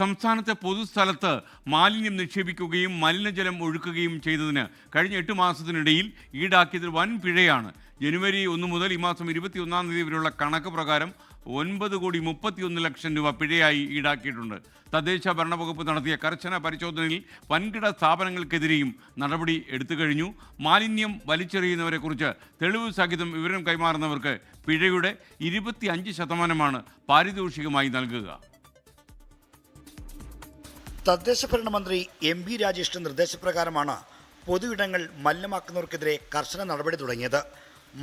സംസ്ഥാനത്തെ പൊതുസ്ഥലത്ത് മാലിന്യം നിക്ഷേപിക്കുകയും മലിനജലം ഒഴുക്കുകയും ചെയ്തതിന് കഴിഞ്ഞ എട്ട് മാസത്തിനിടയിൽ ഈടാക്കിയതിൽ വൻ പിഴയാണ്. ജനുവരി ഒന്ന് മുതൽ ഈ മാസം ഇരുപത്തിയൊന്നാം തീയതി വരെയുള്ള കണക്ക് പ്രകാരം ഒൻപത് കോടി മുപ്പത്തിയൊന്ന് ലക്ഷം രൂപ പിഴയായി ഈടാക്കിയിട്ടുണ്ട്. തദ്ദേശ ഭരണവകുപ്പ് നടത്തിയ കർശന പരിശോധനയിൽ വൻകിട സ്ഥാപനങ്ങൾക്കെതിരെയും നടപടി എടുത്തു കഴിഞ്ഞു. മാലിന്യം വലിച്ചെറിയുന്നവരെക്കുറിച്ച് തെളിവ് സഹിതം വിവരം കൈമാറുന്നവർക്ക് പിഴയുടെ ഇരുപത്തി ശതമാനമാണ് പാരിതോഷികമായി നൽകുക. തദ്ദേശ ഭരണ മന്ത്രി എം വി രാജേഷിന്റെ നിർദ്ദേശപ്രകാരമാണ് പൊതുയിടങ്ങൾ മലിനമാക്കുന്നവർക്കെതിരെ കർശന നടപടി തുടങ്ങിയത്.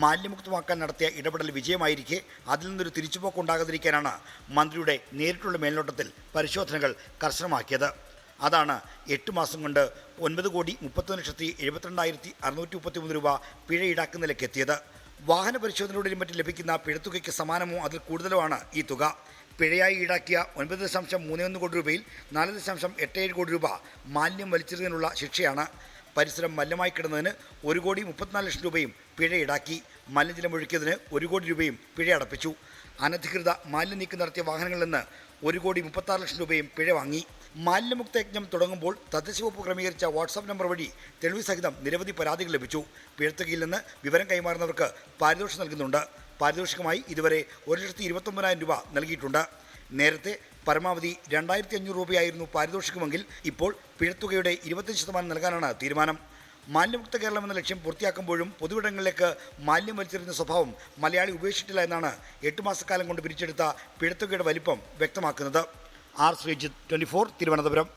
മാലിന്യമുക്തമാക്കാൻ നടത്തിയ ഇടപെടൽ വിജയമായിരിക്കെ അതിൽ നിന്നൊരു തിരിച്ചുപോക്ക് ഉണ്ടാകാതിരിക്കാനാണ് മന്ത്രിയുടെ നേരിട്ടുള്ള മേൽനോട്ടത്തിൽ പരിശോധനകൾ കർശനമാക്കിയത്. അതാണ് എട്ട് മാസം കൊണ്ട് ഒൻപത് കോടി മുപ്പത്തൊന്ന് ലക്ഷത്തി എഴുപത്തിരണ്ടായിരത്തി അറുന്നൂറ്റി മുപ്പത്തി മൂന്ന് രൂപ പിഴ ഈടാക്കുന്നതിലേക്ക് എത്തിയത് വാഹന പരിശോധനയോടെയും മറ്റും ലഭിക്കുന്ന പിഴത്തുകയ്ക്ക് സമാനമോ അതിൽ കൂടുതലോ ആണ് ഈ തുക. പിഴയായി ഈടാക്കിയ ഒൻപത് ദശാംശം മൂന്ന് ഒന്ന് കോടി രൂപയിൽ നാല് ദശാംശം എട്ട് ഏഴ് കോടി രൂപ മാലിന്യം വലിച്ചെറിയാനുള്ള ശിക്ഷയാണ്. പരിസരം മല്യമായി കിടന്നതിന് ഒരു കോടി മുപ്പത്തിനാല് ലക്ഷം രൂപയും പിഴ ഈടാക്കി. മലിനജലം ഒഴുക്കിയതിന് ഒരു കോടി രൂപയും പിഴ അടപ്പിച്ചു. അനധികൃത മാലിന്യ നീക്കം നടത്തിയ വാഹനങ്ങളിൽ നിന്ന് ഒരു കോടി മുപ്പത്താറ് ലക്ഷം രൂപയും പിഴ വാങ്ങി. മാലിന്യമുക്ത യജ്ഞം തുടങ്ങുമ്പോൾ തദ്ദേശവകുപ്പ് ക്രമീകരിച്ച വാട്സാപ്പ് നമ്പർ വഴി തെളിവ് സഹിതം നിരവധി പരാതികൾ ലഭിച്ചു. പിഴത്തുകയിൽ നിന്ന് വിവരം കൈമാറുന്നവർക്ക് പാരിതോഷികം നൽകുന്നുണ്ട്. പാരിതോഷികമായി ഇതുവരെ ഒരു ലക്ഷത്തി ഇരുപത്തൊമ്പതിനായിരം രൂപ നൽകിയിട്ടുണ്ട്. നേരത്തെ പരമാവധി രണ്ടായിരത്തി അഞ്ഞൂറ് രൂപയായിരുന്നു പാരിതോഷികമെങ്കിൽ ഇപ്പോൾ പിഴത്തുകയുടെ ഇരുപത്തഞ്ച് ശതമാനം നൽകാനാണ് തീരുമാനം. മാലിന്യമുക്ത കേരളം എന്ന ലക്ഷ്യം പൂർത്തിയാക്കുമ്പോഴും പൊതുവിടങ്ങളിലേക്ക് മാലിന്യം വലിച്ചെറിയുന്ന സ്വഭാവം മലയാളി ഉപേക്ഷിച്ചിട്ടില്ല എന്നാണ് എട്ട് മാസക്കാലം കൊണ്ട് പിരിച്ചെടുത്ത പിഴത്തുകയുടെ വലിപ്പം വ്യക്തമാക്കുന്നത്. R Sreejith twenty four Thiruvananthapuram.